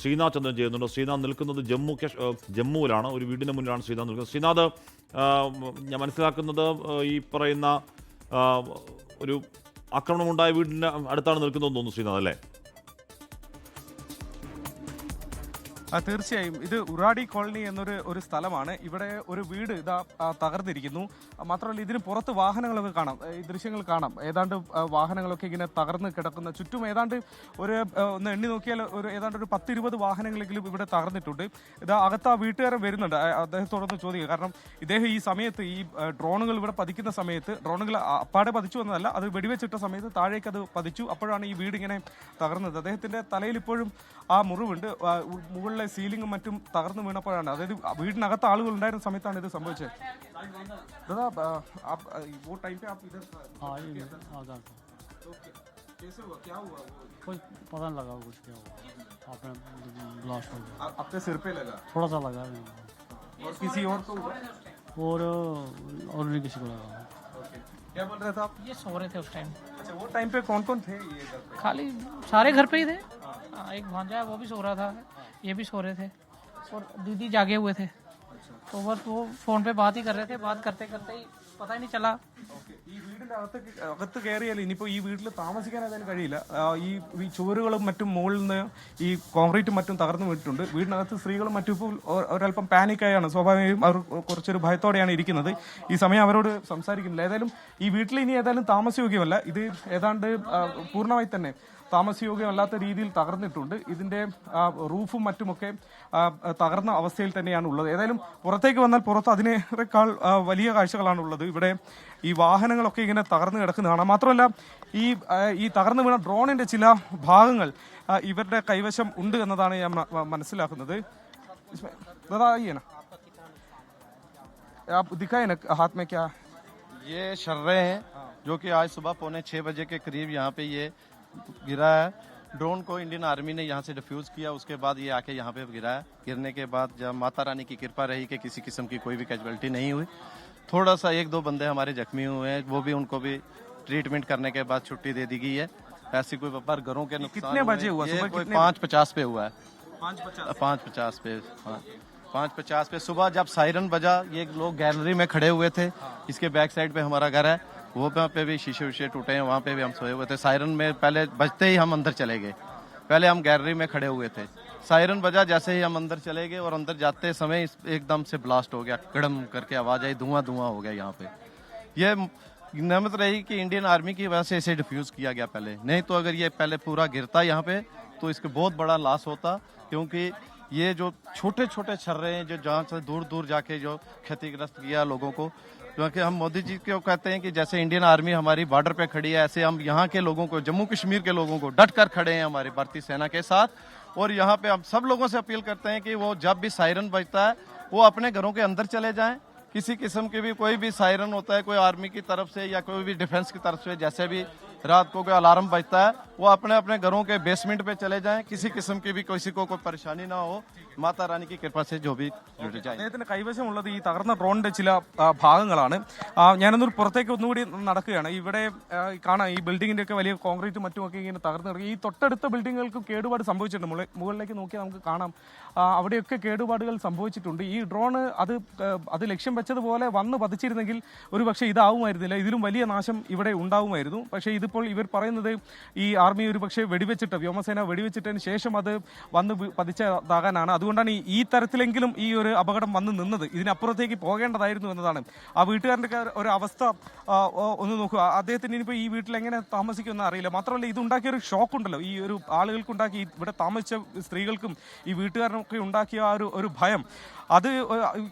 ശ്രീനാഥ് ചന്ദ്രൻ ചെയ്യുന്നുണ്ട്. ശ്രീനാഥ് നിൽക്കുന്നത് ജമ്മു കശ് ഏഹ്, ജമ്മുവിലാണ്. ഒരു വീടിന് മുന്നിലാണ് ശ്രീനാഥ് നിൽക്കുന്നത്. ശ്രീനാഥ് ഞാൻ മനസ്സിലാക്കുന്നത് ഈ പറയുന്ന ഒരു ആക്രമണമുണ്ടായ വീടിന്റെ അടുത്താണ് നിൽക്കുന്നതെന്ന് തോന്നുന്നു ശ്രീനാഥ് അല്ലേ? തീർച്ചയായും. ഇത് ഉറാടി കോളനി എന്നൊരു ഒരു സ്ഥലമാണ്. ഇവിടെ ഒരു വീട് ഇതാ തകർന്നിരിക്കുന്നു. മാത്രമല്ല ഇതിന് പുറത്ത് വാഹനങ്ങളൊക്കെ കാണാം. ഈ ദൃശ്യങ്ങൾ കാണാം. ഏതാണ്ട് വാഹനങ്ങളൊക്കെ ഇങ്ങനെ തകർന്ന് കിടക്കുന്ന ചുറ്റും ഏതാണ്ട് ഒരു ഒന്ന് എണ്ണി നോക്കിയാൽ ഒരു ഏതാണ്ട് ഒരു പത്തിരുപത് വാഹനങ്ങളെങ്കിലും ഇവിടെ തകർന്നിട്ടുണ്ട്. ഇത് അകത്ത് ആ വീട്ടുകാരൻ വരുന്നുണ്ട്. അദ്ദേഹത്തോടൊന്ന് ചോദിക്കുക കാരണം ഇദ്ദേഹം ഈ സമയത്ത് ഈ ഡ്രോണുകൾ ഇവിടെ പതിക്കുന്ന സമയത്ത് ഡ്രോണുകൾ അപ്പാടെ പതിച്ചു വന്നതല്ല അത് വെടിവെച്ചിട്ട സമയത്ത് താഴേക്ക് അത് പതിച്ചു. അപ്പോഴാണ് ഈ വീട് ഇങ്ങനെ തകർന്നത്. അദ്ദേഹത്തിന്റെ തലയിൽ ഇപ്പോഴും ആ മുറിവുണ്ട്. ഉ- മുകളിലെ സീലിംഗും മറ്റും തകർന്നു വീണപ്പോഴാണ് അതായത് ആ വീടിനകത്ത് ആളുകൾ ഉണ്ടായിരുന്ന സമയത്താണ് ഇത് സംഭവിച്ചത് दादा आप, आप वो टाइम पे आप इधर हाँ ये आधा था ओके कैसे हुआ क्या हुआ वो कोई पता नहीं लगा कुछ क्या हुआ आपने ब्लास्ट हो गया आ- आपके सिर पे लगा थोड़ा सा लगा है। और किसी और को हुआ और और नहीं किसी को लगा ओके क्या बोल रहे थे आप ये सो रहे थे उस टाइम अच्छा वो टाइम पे कौन कौन थे ये घर पे खाली सारे घर पे ही थे हाँ, एक भांजा है वो भी सो रहा था ये भी सो रहे थे और दीदी जागे हुए थे तो बस वो फोन पे बात ही कर रहे थे बात करते करते ही पता ही नहीं चला ഓക്കേ. ഈ വീടിന്റെ അകത്ത് അകത്ത് കയറിയാൽ ഇനിയിപ്പോ ഈ വീട്ടിൽ താമസിക്കാൻ ഏതായാലും കഴിയില്ല ആ, ഈ ഈ ചുവരുകളും മറ്റും മുകളിൽ നിന്ന് ഈ കോൺക്രീറ്റും മറ്റും തകർന്നു വീണിട്ടുണ്ട് വീടിനകത്ത് സ്ത്രീകളും മറ്റും ഇപ്പോൾ ഒ- ഒരല്പം പാനിക്കായാണ് സ്വാഭാവികമായും അവർ കുറച്ചൊരു ഭയത്തോടെയാണ് ഇരിക്കുന്നത് ഈ സമയം അവരോട് സംസാരിക്കുന്നില്ല ഏതായാലും ഈ വീട്ടിൽ ഇനി ഏതായാലും താമസയോഗ്യമല്ല ഇത് ഏതാണ്ട് ആ, പൂർണ്ണമായി തന്നെ താമസയോഗ്യമല്ലാത്ത രീതിയിൽ തകർന്നിട്ടുണ്ട് ഇതിന്റെ ആ, റൂഫും മറ്റുമൊക്കെ ആ, തകർന്ന അവസ്ഥയിൽ തന്നെയാണ് ഉള്ളത് ഏതായാലും പുറത്തേക്ക് വന്നാൽ പുറത്ത് അതിനേക്കാൾ ആ, വലിയ കാഴ്ചകളാണ് ഉള്ളത് ഇവിടെ ഈ വാഹനങ്ങളൊക്കെ ഇങ്ങനെ തകർന്നു കിടക്കുന്നതാണ് മാത്രമല്ല ഈ ആ, ഈ തകർന്നു വീണ ഡ്രോണിന്റെ ചില ഭാഗങ്ങൾ ആ, ഇവരുടെ കൈവശം ഉണ്ട് എന്നതാണ് ഞാൻ മ- മനസ്സിലാക്കുന്നത് इसमें- दादा आइए ना आप दिखाए ना हाथ में क्या ये शर्रे हैं जो कि आज सुबह पौने छह बजे के करीब यहाँ पे ये गिरा है। ड्रोन को इंडियन आर्मी ने यहाँ से डिफ्यूज किया उसके बाद ये आके यहाँ पे गिरा है। गिरने के बाद जब माता रानी की कृपा रही कि किसी किस्म की कोई भी कैजुअलिटी नहीं हुई थोड़ा सा एक दो बंदे हमारे जख्मी हुए हैं वो भी उनको भी ट्रीटमेंट करने के बाद छुट्टी दे दी गई है। ऐसी कोई पर घरों के नुकसान कितने बजे हुआ? ये सुबह कोई पाँच पचास पे हुआ है। पाँच पचास पे? हाँ। पाँच पचास पे। सुबह जब सायरन बजा ये लोग गैलरी में खड़े हुए थे। इसके बैक साइड पे हमारा घर है। वहाँ पे भी शीशे उशे टूटे हैं, वहाँ पे भी हम सोए हुए थे। सायरन में पहले बजते ही हम अंदर चले गए। पहले हम गैलरी में खड़े हुए थे। सायरन बजा जैसे ही हम अंदर चले गए और अंदर जाते समय एकदम से ब्लास्ट हो गया। कड़म करके आवाज़ आई, धुआँ धुआँ हो गया यहाँ पे। ये नमत रही कि इंडियन आर्मी की वजह से इसे डिफ्यूज किया गया पहले। नहीं तो अगर ये पहले पूरा गिरता यहाँ पे तो इसके बहुत बड़ा लॉस होता, क्योंकि ये जो छोटे छोटे छर्रे हैं, जो जहाँ से दूर दूर जाके जो क्षतिग्रस्त किया लोगों को क्योंकि हम मोदी जी को कहते हैं कि जैसे इंडियन आर्मी हमारी बॉर्डर पे खड़ी है, ऐसे हम यहाँ के लोगों को, जम्मू कश्मीर के लोगों को डट कर खड़े हैं हमारे भारतीय सेना के साथ। और यहाँ पे हम सब लोगों से अपील करते हैं कि वो जब भी सायरन बजता है, वो अपने घरों के अंदर चले जाएँ। किसी किस्म की भी कोई भी सायरन होता है, कोई आर्मी की तरफ़ से या कोई भी डिफेंस की तरफ़ से, जैसे भी रात को कोई अलार्म बजता है वो अपने अपने घरों के बेसमेंट पे चले जाएं किसी किस्म की भी किसी को कोई परेशानी ना हो माता रानी की कृपा से जो भी जुड़ जाए അദ്ദേഹത്തിന്റെ കൈവശമുള്ളത് ഈ തകർന്ന ഡ്രോണിന്റെ ചില ആ, ഭാഗങ്ങളാണ് ആ, ഞാനൊന്ന് പുറത്തേക്ക് ഒന്നുകൂടി നടക്കുകയാണ് ഇവിടെ ആ, കാണാം ഈ ബിൽഡിങ്ങിന്റെ ഒക്കെ വലിയ കോൺക്രീറ്റ് മറ്റുമൊക്കെ ഇങ്ങനെ തകർന്നു കിടക്കുക ഈ തൊട്ടടുത്ത ബിൽഡിങ്ങുകൾക്ക് കേടുപാട് സംഭവിച്ചിട്ടുണ്ട് മുകളിൽ- മുകളിലേക്ക് നോക്കിയാൽ നമുക്ക് കാണാം ആ, അവിടെയൊക്കെ കേടുപാടുകൾ സംഭവിച്ചിട്ടുണ്ട് ഈ ഡ്രോണ് അത് ആ, അത് ലക്ഷ്യം വെച്ചതുപോലെ വന്ന് പതിച്ചിരുന്നെങ്കിൽ ഒരു പക്ഷേ ഇതാവുമായിരുന്നില്ല ഇതിലും വലിയ നാശം ഇവിടെ ഉണ്ടാവുമായിരുന്നു പക്ഷേ ഇതിപ്പോൾ ഇവർ പറയുന്നത് ഈ ആർമി ഒരു പക്ഷേ വെടിവെച്ചിട്ട് വ്യോമസേന വെടിവെച്ചിട്ടതിന് ശേഷം അത് വന്ന് പതിച്ചതാകാനാണ്. അതുകൊണ്ടാണ് ഈ- തരത്തിലെങ്കിലും ഈ ഒരു അപകടം വന്ന് നിന്നത്. ഇതിനപ്പുറത്തേക്ക് പോകേണ്ടതായിരുന്നു എന്നതാണ്. ആ വീട്ടുകാരന്റെ ഒരു അവസ്ഥ ഒന്ന് നോക്കുക അദ്ദേഹത്തിന് ഇനിയിപ്പോൾ ഈ വീട്ടിൽ എങ്ങനെ താമസിക്കുമെന്ന് അറിയില്ല. മാത്രമല്ല ഇതുണ്ടാക്കിയ ഒരു ഷോക്ക് ഉണ്ടല്ലോ ഈ ഒരു ആളുകൾക്കുണ്ടാക്കി ഇവിടെ താമസിച്ച സ്ത്രീകൾക്കും ഈ വീട്ടുകാരനൊക്കെ ഉണ്ടാക്കിയ ആ ഒരു ഒരു ഭയം. അത്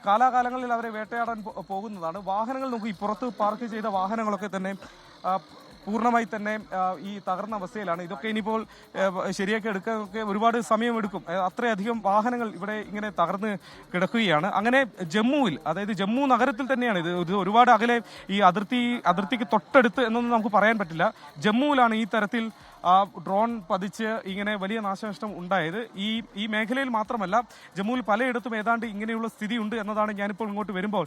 കാലാകാലങ്ങളിൽ അവരെ വേട്ടയാടാൻ പോകുന്നതാണ്. വാഹനങ്ങൾ നോക്കി. പുറത്ത് പാർക്ക് ചെയ്ത വാഹനങ്ങളൊക്കെ തന്നെ പൂർണമായി തന്നെ ഈ തകർന്ന അവസ്ഥയിലാണ്. ഇതൊക്കെ ഇനിയിപ്പോൾ ശരിയാക്കി എടുക്കാനൊക്കെ ഒരുപാട് സമയമെടുക്കും. അത്രയധികം വാഹനങ്ങൾ ഇവിടെ ഇങ്ങനെ തകർന്ന് കിടക്കുകയാണ്. അങ്ങനെ ജമ്മുവിൽ അതായത് ജമ്മു നഗരത്തിൽ തന്നെയാണ് ഇത് ഇത് ഒരുപാട് അകലെ ഈ അതിർത്തി അതിർത്തിക്ക് തൊട്ടടുത്ത് എന്നൊന്നും നമുക്ക് പറയാൻ പറ്റില്ല. ജമ്മുവിലാണ് ഈ തരത്തിൽ ഡ്രോൺ പതിച്ച് ഇങ്ങനെ വലിയ നാശനഷ്ടം ഉണ്ടായത്. ഈ ഈ മേഖലയിൽ മാത്രമല്ല ജമ്മുവിൽ പലയിടത്തും ഏതാണ്ട് ഇങ്ങനെയുള്ള സ്ഥിതി സ്ഥിതിയുണ്ട് എന്നതാണ് ഞാനിപ്പോൾ ഇങ്ങോട്ട് വരുമ്പോൾ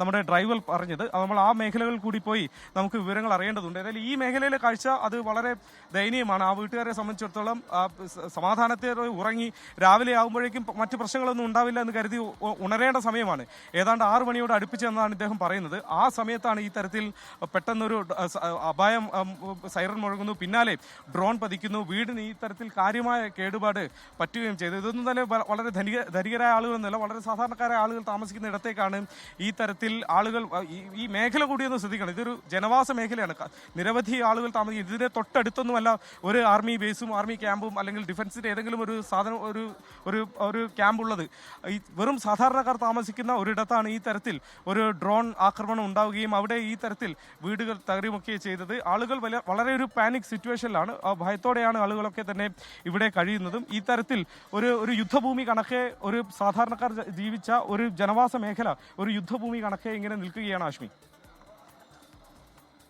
നമ്മുടെ ഡ്രൈവർ പറഞ്ഞത്. നമ്മൾ ആ മേഖലകളിൽ കൂടി പോയി നമുക്ക് വിവരങ്ങൾ അറിയേണ്ടതുണ്ട്. ഏതായാലും ഈ മേഖലയിലെ കാഴ്ച അത് വളരെ ദയനീയമാണ്. ആ വീട്ടുകാരെ സംബന്ധിച്ചിടത്തോളം സമാധാനത്തെ ഉറങ്ങി രാവിലെ ആകുമ്പോഴേക്കും മറ്റ് പ്രശ്നങ്ങളൊന്നും ഉണ്ടാവില്ല എന്ന് കരുതി ഉണരേണ്ട സമയമാണ്. ഏതാണ്ട് ആറ് മണിയോട് അടുപ്പിച്ചെന്നാണ് ഇദ്ദേഹം പറയുന്നത്. ആ സമയത്താണ് ഈ തരത്തിൽ പെട്ടെന്നൊരു അപായം സൈറൺ മുഴങ്ങുന്നു. പിന്നാലെ ഡ്രോൺ പതിക്കുന്നു. വീടിന് ഈ തരത്തിൽ കാര്യമായ കേടുപാട് പറ്റുകയും ചെയ്തു. ഇതൊന്നും തന്നെ വളരെ ധനിക ധനികരായ ആളുകളെന്നല്ല വളരെ സാധാരണക്കാരായ ആളുകൾ താമസിക്കുന്ന ഇടത്തേക്കാണ് ഈ തരത്തിൽ ആളുകൾ ഈ- മേഖല കൂടിയൊന്ന് ശ്രദ്ധിക്കണം. ഇതൊരു ജനവാസ മേഖലയാണ്. നിരവധി ആളുകൾ താമസിക്കുന്നത് ഇതിന്റെ തൊട്ടടുത്തൊന്നുമല്ല ഒരു ആർമി ബേസും ആർമി ക്യാമ്പും അല്ലെങ്കിൽ ഡിഫൻസിന്റെ ഏതെങ്കിലും ഒരു സാധനം ഒരു ഒരു ഒരു ക്യാമ്പ് ഉള്ളത്. ഈ വെറും സാധാരണക്കാർ താമസിക്കുന്ന ഒരിടത്താണ് ഈ തരത്തിൽ ഒരു ഡ്രോൺ ആക്രമണം ഉണ്ടാവുകയും അവിടെ ഈ തരത്തിൽ വീടുകൾ തകരുമൊക്കെ ചെയ്തത്. ആളുകൾ വളരെ ഒരു പാനിക് സിറ്റുവേഷനിലാണ്. ഭയത്തോടെയാണ് ആളുകളൊക്കെ തന്നെ ഇവിടെ കഴിയുന്നതും. ഈ തരത്തിൽ ഒരു ഒരു യുദ്ധഭൂമി കണക്കെ ഒരു സാധാരണക്കാർ ജീവിച്ച ഒരു ജനവാസ മേഖല ഒരു യുദ്ധഭൂമി കണക്കെ ഇങ്ങനെ നിൽക്കുകയാണ് ആശ്മി.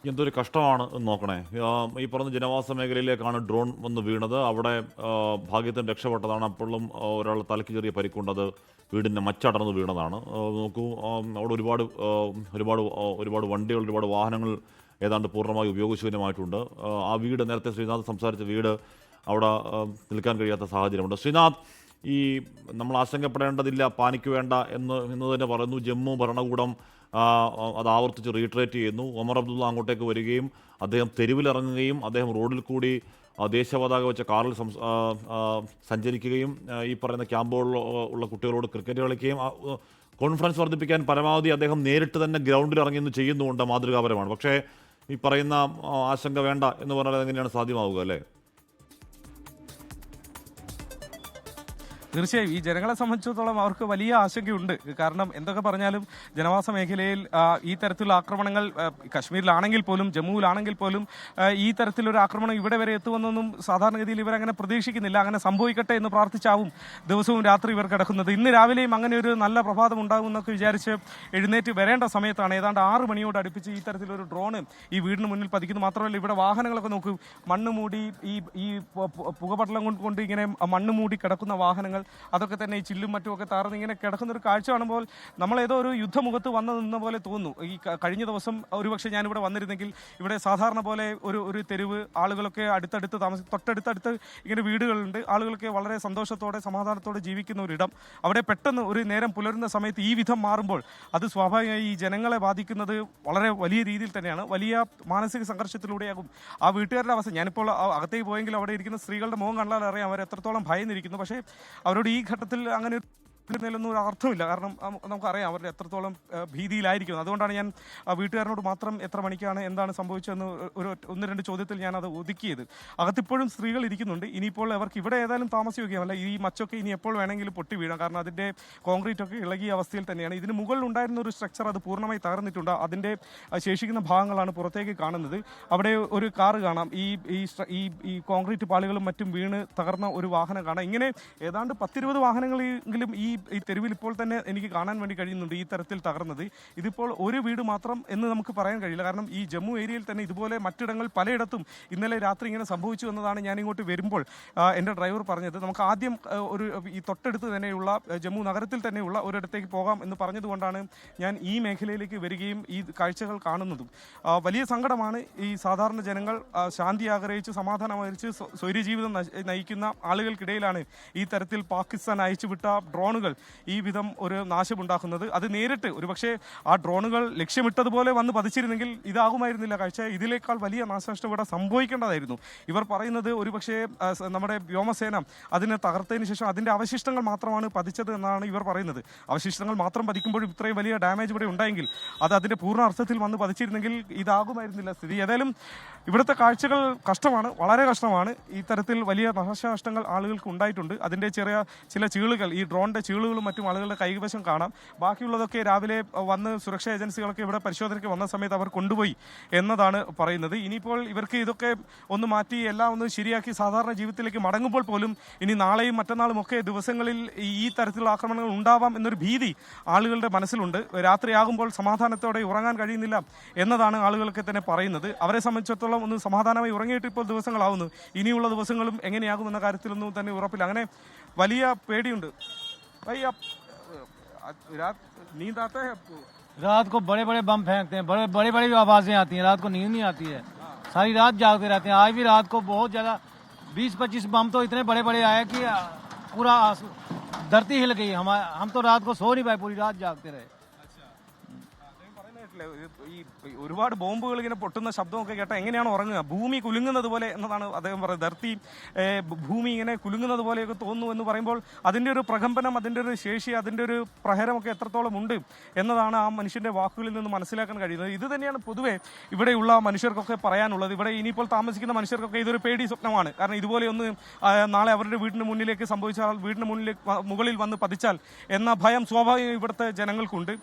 എന്തൊരു കഷ്ടമാണ് നോക്കണേ. ഈ പറഞ്ഞ ജനവാസ മേഖലയിലേക്കാണ് ഡ്രോൺ വന്ന് വീണത്. അവിടെ ഭാഗ്യത്തിന് രക്ഷപ്പെട്ടതാണ്. അപ്പോഴും ഒരാൾ തലയ്ക്ക് ചെറിയ പരിക്കുണ്ടത് വീടിന്റെ മച്ചടർന്ന് വീണതാണ്. നോക്കൂ അവിടെ ഒരുപാട് ഒരുപാട് ഒരുപാട് വണ്ടികൾ ഒരുപാട് വാഹനങ്ങൾ ഏതാണ്ട് പൂർണമായി ഉപയോഗശൂന്യമായിട്ടുണ്ട്. ആ, വീട് നേരത്തെ ശ്രീനാഥ് സംസാരിച്ച വീട് അവിടെ നിൽക്കാൻ കഴിയാത്ത സാഹചര്യമുണ്ട്. ശ്രീനാഥ് ഈ നമ്മൾ ആശങ്കപ്പെടേണ്ടതില്ല പാനിക്ക് വേണ്ട എന്ന് എന്ന് തന്നെ പറയുന്നു. ജമ്മു ഭരണകൂടം അത് ആവർത്തിച്ച് റീട്രേറ്റ് ചെയ്യുന്നു. ഒമർ അബ്ദുള്ള അങ്ങോട്ടേക്ക് വരികയും അദ്ദേഹം തെരുവിലിറങ്ങുകയും അദ്ദേഹം റോഡിൽ കൂടി ദേശീയപതാക വെച്ച കാറിൽ സഞ്ചരിക്കുകയും ഈ പറയുന്ന ക്യാമ്പുകളിൽ ഉള്ള കുട്ടികളോട് ക്രിക്കറ്റ് കളിക്കുകയും കോൺഫറൻസ് വർദ്ധിപ്പിക്കാൻ പരമാവധി അദ്ദേഹം നേരിട്ട് തന്നെ ഗ്രൗണ്ടിൽ ഇറങ്ങി നിന്ന് ചെയ്യുന്നുണ്ട് മാതൃകാപരമാണ്. പക്ഷേ ഈ പറയുന്ന ആശങ്ക വേണ്ട എന്ന് പറഞ്ഞാൽ എങ്ങനെയാണ് സാധ്യമാവുക അല്ലേ? തീർച്ചയായും. ഈ ജനങ്ങളെ സംബന്ധിച്ചിടത്തോളം അവർക്ക് വലിയ ആശങ്കയുണ്ട്. കാരണം എന്തൊക്കെ പറഞ്ഞാലും ജനവാസ മേഖലയിൽ ഈ തരത്തിലുള്ള ആക്രമണങ്ങൾ കശ്മീരിലാണെങ്കിൽ പോലും ജമ്മുവിലാണെങ്കിൽ പോലും ഈ തരത്തിലൊരു ആക്രമണം ഇവിടെ വരെ എത്തുമെന്നൊന്നും സാധാരണഗതിയിൽ ഇവരങ്ങനെ പ്രതീക്ഷിക്കുന്നില്ല. അങ്ങനെ സംഭവിക്കട്ടെ എന്ന് പ്രാർത്ഥിച്ചാവും ദിവസവും രാത്രി ഇവർ കിടക്കുന്നത്. ഇന്ന് രാവിലെയും അങ്ങനെ ഒരു നല്ല പ്രഭാതം ഉണ്ടാകുമെന്നൊക്കെ വിചാരിച്ച് എഴുന്നേറ്റ് വരേണ്ട സമയത്താണ് ഏതാണ്ട് ആറ് മണിയോട് അടുപ്പിച്ച് ഈ തരത്തിലൊരു ഡ്രോണ് ഈ വീടിന് മുന്നിൽ പതിക്കുന്നു. മാത്രമല്ല ഇവിടെ വാഹനങ്ങളൊക്കെ നോക്കും. മണ്ണ് മൂടി ഈ ഈ പു- പു- പുകപടലം കൊണ്ട് കൊണ്ട് ഇങ്ങനെ മണ്ണ് മൂടി കിടക്കുന്ന വാഹനങ്ങൾ അതൊക്കെ തന്നെ ഈ ചില്ലും മറ്റും ഒക്കെ താർന്ന് ഇങ്ങനെ കിടക്കുന്ന ഒരു കാഴ്ച കാണുമ്പോൾ നമ്മൾ ഏതോ ഒരു യുദ്ധമുഖത്ത് വന്നു നിന്ന പോലെ തോന്നുന്നു. ഈ കഴിഞ്ഞ ദിവസം ഒരുപക്ഷെ ഞാനിവിടെ വന്നിരുന്നെങ്കിൽ ഇവിടെ സാധാരണ പോലെ ഒരു ഒരു തെരുവ് ആളുകളൊക്കെ അടുത്തടുത്ത് താമസി തൊട്ടടുത്തടുത്ത് ഇങ്ങനെ വീടുകളുണ്ട്. ആളുകളൊക്കെ വളരെ സന്തോഷത്തോടെ സമാധാനത്തോടെ ജീവിക്കുന്ന ഒരിടം അവിടെ പെട്ടെന്ന് ഒരു നേരം പുലരുന്ന സമയത്ത് ഈ വിധം മാറുമ്പോൾ അത് സ്വാഭാവികമായി ഈ ജനങ്ങളെ ബാധിക്കുന്നത് വളരെ വലിയ രീതിയിൽ തന്നെയാണ്. വലിയ മാനസിക സംഘർഷത്തിലൂടെയാകും. ആ വീട്ടുകാരുടെ അവസ്ഥ. ഞാനിപ്പോൾ അകത്തേക്ക് പോയെങ്കിൽ അവിടെ ഇരിക്കുന്ന സ്ത്രീകളുടെ മുഖം കണ്ടാൽ അറിയാം അവർ എത്രത്തോളം ഭയന്നിരിക്കുന്നു. പക്ഷേ അവരോട് ഈ ഘട്ടത്തിൽ അങ്ങനെ ഇതിലൊന്നും ഒരു അർത്ഥമില്ല. കാരണം നമുക്കറിയാം അവരുടെ എത്രത്തോളം ഭീതിയിലായിരിക്കും അതുകൊണ്ടാണ് ഞാൻ വീട്ടുകാരനോട് മാത്രം എത്ര മണിക്കാണ് എന്താണ് സംഭവിച്ചതെന്ന് ഒരു ഒന്ന് രണ്ട് ചോദ്യത്തിൽ ഞാൻ അത് ഒതുക്കിയത്. അകത്തിപ്പോഴും സ്ത്രീകൾ ഇരിക്കുന്നുണ്ട്. ഇനിയിപ്പോൾ അവർക്ക് ഇവിടെ ഏതായാലും താമസിക്കുകയല്ല ഈ മച്ചൊക്കെ ഇനി എപ്പോൾ വേണമെങ്കിലും പൊട്ടി വീഴാം. കാരണം അതിന്റെ കോൺക്രീറ്റ് ഒക്കെ ഇളകിയ അവസ്ഥയിൽ തന്നെയാണ്. ഇതിന് മുകളിൽ ഉണ്ടായിരുന്ന ഒരു സ്ട്രക്ചർ അത് പൂർണമായി തകർന്നിട്ടുണ്ട്. അതിന്റെ ശേഷിക്കുന്ന ഭാഗങ്ങളാണ് പുറത്തേക്ക് കാണുന്നത്. അവിടെ ഒരു കാറ് കാണാം. ഈ ഈ ഈ കോൺക്രീറ്റ് പാളികളും മറ്റും വീണ് തകർന്ന ഒരു വാഹനം കാണാം. ഇങ്ങനെ ഏതാണ്ട് പത്തിരുപത് വാഹനങ്ങളെങ്കിലും ഈ ഈ തെരുവിൽ ഇപ്പോൾ തന്നെ എനിക്ക് കാണാൻ വേണ്ടി കഴിയുന്നുണ്ട് ഈ തരത്തിൽ തകർന്നത്. ഇതിപ്പോൾ ഒരു വീട് മാത്രം എന്ന് നമുക്ക് പറയാൻ കഴിയില്ല. കാരണം ഈ ജമ്മു ഏരിയയിൽ തന്നെ ഇതുപോലെ മറ്റിടങ്ങൾ പലയിടത്തും ഇന്നലെ രാത്രി ഇങ്ങനെ സംഭവിച്ചു എന്നതാണ് ഞാൻ ഇങ്ങോട്ട് വരുമ്പോൾ എന്റെ ഡ്രൈവർ പറഞ്ഞത്. നമുക്ക് ആദ്യം ഒരു ഈ തൊട്ടടുത്ത് തന്നെയുള്ള ജമ്മു നഗരത്തിൽ തന്നെയുള്ള ഒരിടത്തേക്ക് പോകാം എന്ന് പറഞ്ഞതുകൊണ്ടാണ് ഞാൻ ഈ മേഖലയിലേക്ക് വരികയും ഈ കാഴ്ചകൾ കാണുന്നതും. വലിയ സങ്കടമാണ് ഈ സാധാരണ ജനങ്ങൾ ശാന്തി ആഗ്രഹിച്ച് സമാധാനം ആഗ്രഹിച്ച് സ്വ- സ്വൈര്യജീവിതം നയിക്കുന്ന ആളുകൾക്കിടയിലാണ് ഈ തരത്തിൽ പാകിസ്ഥാൻ അയച്ചുവിട്ട ഡ്രോണുകൾ. ഈ വിധം ഒരു നാശമുണ്ടാക്കുന്നത്. അത് നേരിട്ട് ഒരുപക്ഷെ ആ ഡ്രോണുകൾ ലക്ഷ്യമിട്ടതുപോലെ വന്ന് പതിച്ചിരുന്നെങ്കിൽ ഇതാകുമായിരുന്നില്ല. കാഴ്ച ഇതിലേക്കാൾ വലിയ നാശനഷ്ടം ഇവിടെ സംഭവിക്കേണ്ടതായിരുന്നു. ഇവർ പറയുന്നത് ഒരുപക്ഷെ പക്ഷേ നമ്മുടെ വ്യോമസേന അതിനെ തകർത്തതിന് ശേഷം അതിന്റെ അവശിഷ്ടങ്ങൾ മാത്രമാണ് പതിച്ചത് എന്നാണ് ഇവർ പറയുന്നത്. അവശിഷ്ടങ്ങൾ മാത്രം പതിക്കുമ്പോഴും ഇത്രയും വലിയ ഡാമേജ് ഇവിടെ ഉണ്ടായെങ്കിൽ അത് അതിന്റെ പൂർണ അർത്ഥത്തിൽ വന്ന് പതിച്ചിരുന്നെങ്കിൽ ഇതാകുമായിരുന്നില്ല സ്ഥിതി. ഏതായാലും ഇവിടുത്തെ കാഴ്ചകൾ കഷ്ടമാണ് വളരെ കഷ്ടമാണ്. ഇത്തരത്തിൽ തരത്തിൽ വലിയ നാശനഷ്ടങ്ങൾ ആളുകൾക്ക് ഉണ്ടായിട്ടുണ്ട്. അതിന്റെ ചെറിയ ചില ചീളുകൾ ഈ ഡ്രോണിന്റെ ചീളുകൾ ഫ്യൂളുകളും മറ്റും ആളുകളുടെ കൈവശം കാണാം. ബാക്കിയുള്ളതൊക്കെ രാവിലെ വന്ന് സുരക്ഷാ ഏജൻസികളൊക്കെ ഇവിടെ പരിശോധനയ്ക്ക് വന്ന സമയത്ത് അവർ കൊണ്ടുപോയി എന്നതാണ് പറയുന്നത്. ഇനിയിപ്പോൾ ഇവർക്ക് ഇതൊക്കെ ഒന്ന് മാറ്റി എല്ലാം ഒന്ന് ശരിയാക്കി സാധാരണ ജീവിതത്തിലേക്ക് മടങ്ങുമ്പോൾ പോലും ഇനി നാളെയും മറ്റന്നാളും ഒക്കെ ദിവസങ്ങളിൽ ഈ ഈ തരത്തിലുള്ള ആക്രമണങ്ങൾ ഉണ്ടാവാം എന്നൊരു ഭീതി ആളുകളുടെ മനസ്സിലുണ്ട്. രാത്രിയാകുമ്പോൾ സമാധാനത്തോടെ ഉറങ്ങാൻ കഴിയുന്നില്ല എന്നതാണ് ആളുകളൊക്കെ തന്നെ പറയുന്നത്. അവരെ സംബന്ധിച്ചിടത്തോളം ഒന്ന് സമാധാനമായി ഉറങ്ങിയിട്ട് ഇപ്പോൾ ദിവസങ്ങളാവുന്നു. ഇനിയുള്ള ദിവസങ്ങളും എങ്ങനെയാകുമെന്ന കാര്യത്തിലൊന്നും തന്നെ ഉറപ്പില്ല. അങ്ങനെ വലിയ പേടിയുണ്ട്. भाई आप रात नींद आता है आपको? रात को बड़े बड़े बम फेंकते हैं बड़े बड़े बड़ी आवाज़ें आती हैं रात को नींद नहीं आती है। हाँ। सारी रात जागते रहते हैं। आज भी रात को बहुत ज़्यादा बीस पच्चीस बम तो इतने बड़े बड़े आए कि पूरा धरती हिल गई। हम हम तो रात को सो नहीं पाए पूरी रात जागते रहे। ഈ ഒരുപാട് ബോംബുകൾ ഇങ്ങനെ പൊട്ടുന്ന ശബ്ദമൊക്കെ കേട്ടാൽ എങ്ങനെയാണ് ഉറങ്ങുക? ഭൂമി കുലുങ്ങുന്നത് പോലെ എന്നതാണ് അദ്ദേഹം പറയുന്നത് ധർത്തി ഭൂമി ഇങ്ങനെ കുലുങ്ങുന്നത് പോലെയൊക്കെ തോന്നുന്നു എന്ന് പറയുമ്പോൾ അതിന്റെ ഒരു പ്രകമ്പനം അതിന്റെ ഒരു ശേഷി അതിന്റെ ഒരു പ്രഹരമൊക്കെ എത്രത്തോളം ഉണ്ട് എന്നതാണ് ആ മനുഷ്യന്റെ വാക്കുകളിൽ നിന്ന് മനസ്സിലാക്കാൻ കഴിയുന്നത്. ഇത് തന്നെയാണ് പൊതുവെ ഇവിടെയുള്ള മനുഷ്യർക്കൊക്കെ പറയാനുള്ളത്. ഇവിടെ ഇനിയിപ്പോൾ താമസിക്കുന്ന മനുഷ്യർക്കൊക്കെ ഇതൊരു പേടി സ്വപ്നമാണ്. കാരണം ഇതുപോലെ ഒന്ന് നാളെ അവരുടെ വീടിന് മുന്നിലേക്ക് സംഭവിച്ചാൽ വീടിന് മുന്നിലേക്ക് മുകളിൽ വന്ന് പതിച്ചാൽ എന്ന ഭയം സ്വാഭാവികം ഇവിടുത്തെ ജനങ്ങൾക്കുണ്ട്.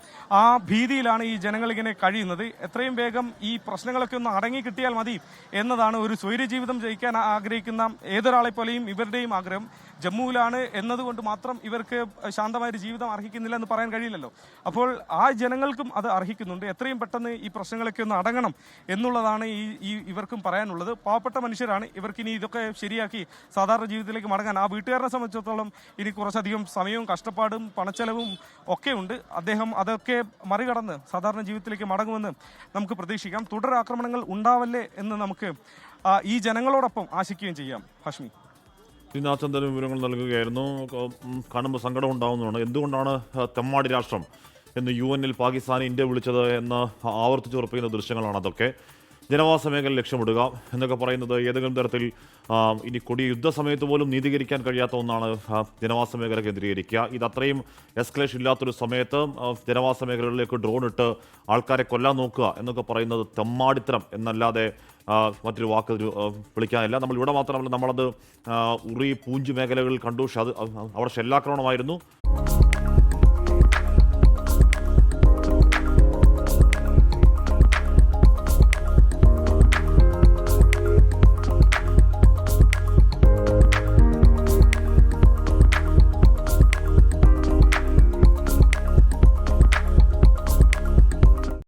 ആ ഭീതിയിലാണ് ഈ ജനങ്ങൾ ഇങ്ങനെ കഴിയുന്നത്? എത്രയും വേഗം ഈ പ്രശ്നങ്ങളൊക്കെ ഒന്ന് അടങ്ങി കിട്ടിയാൽ മതി എന്നതാണ് ഒരു സ്വൈര്യ ജീവിതം ജയിക്കാൻ ആഗ്രഹിക്കുന്ന ഏതൊരാളെ പോലെയും ഇവരുടെയും ആഗ്രഹം. ജമ്മുവിലാണ് എന്നതുകൊണ്ട് മാത്രം ഇവർക്ക് ശാന്തമായൊരു ജീവിതം അർഹിക്കുന്നില്ല എന്ന് പറയാൻ കഴിയില്ലല്ലോ. അപ്പോൾ ആ ജനങ്ങൾക്കും അത് അർഹിക്കുന്നുണ്ട്. എത്രയും പെട്ടെന്ന് ഈ പ്രശ്നങ്ങളൊക്കെ ഒന്ന് അടങ്ങണം എന്നുള്ളതാണ് ഈ ഈ ഇവർക്കും പറയാനുള്ളത്. പാവപ്പെട്ട മനുഷ്യരാണ്. ഇവർക്ക് ഇനി ഇതൊക്കെ ശരിയാക്കി സാധാരണ ജീവിതത്തിലേക്ക് മടങ്ങാൻ ആ വീട്ടുകാരനെ സംബന്ധിച്ചിടത്തോളം ഇനി കുറച്ചധികം സമയവും കഷ്ടപ്പാടും പണച്ചെലവും ഒക്കെ ഉണ്ട്. അദ്ദേഹം അതൊക്കെ മറികടന്ന് സാധാരണ ജീവിതത്തിലേക്ക് മടങ്ങുമെന്ന് നമുക്ക് പ്രതീക്ഷിക്കാം. തുടർ ആക്രമണങ്ങൾ ഉണ്ടാവല്ലേ എന്ന് നമുക്ക് ഈ ജനങ്ങളോടൊപ്പം ആശിക്കുകയും ചെയ്യാം. ഹഷ്മി. ശ്രീനാഥ് വിവരങ്ങൾ നൽകുകയായിരുന്നു. കാണുമ്പോൾ സങ്കടം ഉണ്ടാകുന്നതാണ് എന്തുകൊണ്ടാണ് തെമ്മാടി രാഷ്ട്രം എന്ന് യു എന്നിൽ പാകിസ്ഥാനെ ഇന്ത്യ വിളിച്ചത് എന്ന് ആവർത്തിച്ചുറപ്പിക്കുന്ന ദൃശ്യങ്ങളാണ് അതൊക്കെ. ജനവാസ മേഖല ലക്ഷ്യമിടുക എന്നൊക്കെ പറയുന്നത് ഏതെങ്കിലും തരത്തിൽ ഇനി കൊടിയ യുദ്ധസമയത്ത് പോലും നീതീകരിക്കാൻ കഴിയാത്ത ഒന്നാണ് ജനവാസ മേഖല കേന്ദ്രീകരിക്കുക. ഇത് അത്രയും എസ്കലേഷൻ ഇല്ലാത്തൊരു സമയത്ത് ജനവാസ മേഖലകളിലേക്ക് ഡ്രോൺ ഇട്ട് ആൾക്കാരെ കൊല്ലാൻ നോക്കുക എന്നൊക്കെ പറയുന്നത് തെമ്മാടിത്തരം എന്നല്ലാതെ മറ്റൊരു വാക്ക് വിളിക്കാനില്ല. നമ്മൾ ഇവിടെ മാത്രമല്ല നമ്മളത് ഉറി പൂഞ്ച് മേഖലകളിൽ കണ്ടു. അത് അവിടെ ഷെല്ലാക്രമണമായിരുന്നു.